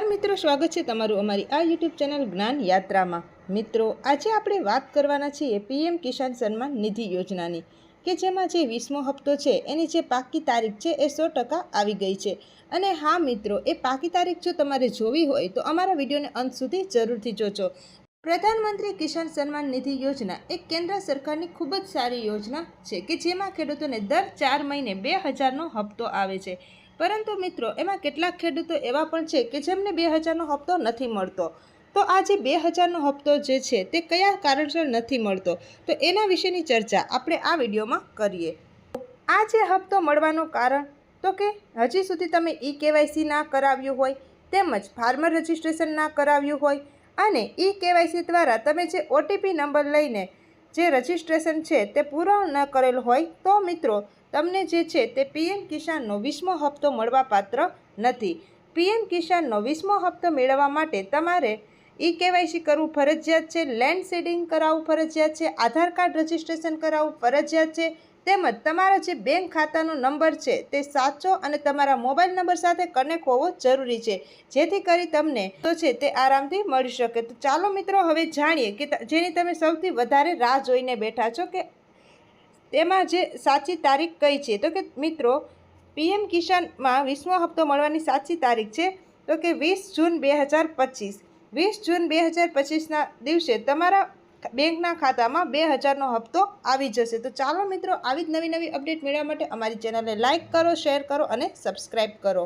નમસ્કાર મિત્રો, સ્વાગત છે તમારું અમારી આ યુટ્યુબ ચેનલ જ્ઞાન યાત્રામાં. મિત્રો, આજે આપણે વાત કરવાના છીએ પીએમ કિસાન સન્માન નિધિ યોજનાની, કે જેમાં જે વીસમો હપ્તો છે, એની જે પાકી તારીખ છે, એ સો ટકા આવી ગઈ છે. અને હા મિત્રો, એ પાકી તારીખ જો તમારે જોવી હોય, તો અમારા વિડીયોને અંત સુધી જરૂરથી જોજો. પ્રધાનમંત્રી કિસાન સન્માન નિધિ યોજના એ કેન્દ્ર સરકારની ખૂબ જ સારી યોજના છે, કે જેમાં ખેડૂતોને દર ચાર મહિને બે હજારનો હપ્તો આવે છે. પરંતુ મિત્રો, એમાં કેટલાક ખેડૂતો એવા પણ છે કે જેમને બે હજારનો હપ્તો નથી મળતો. તો આ જે બે હજારનો હપ્તો જે છે, તે કયા કારણસર નથી મળતો? તો એના વિશેની ચર્ચા આપણે આ વિડીયોમાં કરીએ. આ જે હપ્તો મળવાનું કારણ, તો કે હજી સુધી તમે ઈ કેવાયસી ના કરાવ્યું હોય, તેમજ ફાર્મર રજિસ્ટ્રેશન ના કરાવ્યું હોય, અને ઈ કેવાયસી દ્વારા તમે જે ઓટીપી નંબર લઈને જે રજિસ્ટ્રેશન છે તે પૂરો ન કરેલ હોય તો મિત્રો, તમને જે છે તે પીએમ કિસાનનો વીસમો હપ્તો મળવા પાત્ર નથી. પીએમ કિસાનનો વીસમો હપ્તો મેળવવા માટે તમારે ઈ કેવાયસી કરવું ફરજિયાત છે, લેન્ડ સીડિંગ કરાવવું ફરજિયાત છે, આધાર કાર્ડ રજિસ્ટ્રેશન કરાવવું ફરજિયાત છે તેમજ તમારા જે બેંક ખાતાનો નંબર છે તે સાચો અને તમારા મોબાઈલ નંબર સાથે કનેક્ટ હોવો જરૂરી છે. જેથી કરી તમને તો છે તે આરામથી મળી શકે. તો ચાલો મિત્રો, હવે જાણીએ કે જેની તમે સૌથી વધારે રાહ જોઈને બેઠા છો કે તેમાં જે સાચી તારીખ કઈ છે? તો કે મિત્રો, પીએમ કિસાનમાં વીસમો હપ્તો મળવાની સાચી તારીખ છે તો કે વીસ જૂન બે હજાર પચીસ. વીસ જૂન બે હજાર પચીસના દિવસે તમારા બેંકના ખાતામાં બે હજારનો હપ્તો આવી જશે. તો ચાલો મિત્રો, આવી જ નવી નવી અપડેટ મેળવવા માટે અમારી ચેનલને લાઇક કરો, શેર કરો અને સબસ્ક્રાઈબ કરો.